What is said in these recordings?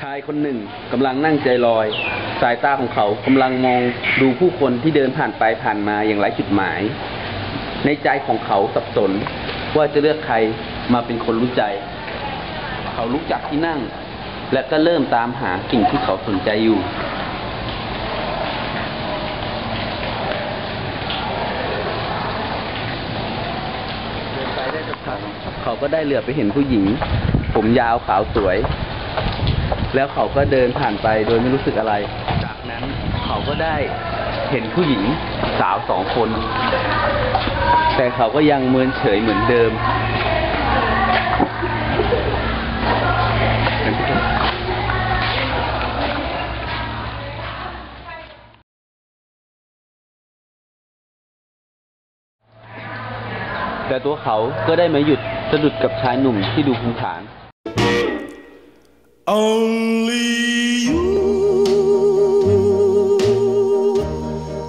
ชายคนหนึ่งกำลังนั่งใจลอย สายตาของเขากำลังมองดูผู้คนที่เดินผ่านไปผ่านมาอย่างไร้จุดหมาย ในใจของเขาสับสนว่าจะเลือกใครมาเป็นคนรู้ใจ เขาลุกจากที่นั่ง และก็เริ่มตามหาสิ่งที่เขาสนใจอยู่เดินไปได้สักพักเขาก็ได้เหลือไปเห็นผู้หญิง ผมยาวขาวสวย แล้วเขาก็เดินผ่านไปโดยไม่รู้สึกอะไร จากนั้นเขาก็ได้เห็นผู้หญิงสาวสองคน แต่เขาก็ยังเมินเฉยเหมือนเดิม แต่ตัวเขาก็ได้มาหยุดสะดุดกับชายหนุ่มที่ดูภูมิฐาน Only you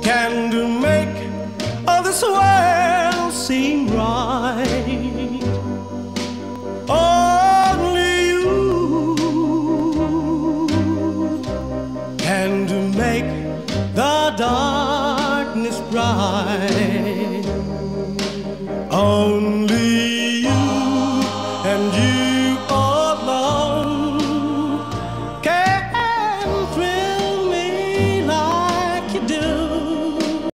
can make this world seem right. Only you can make the darkness bright. Only you and you.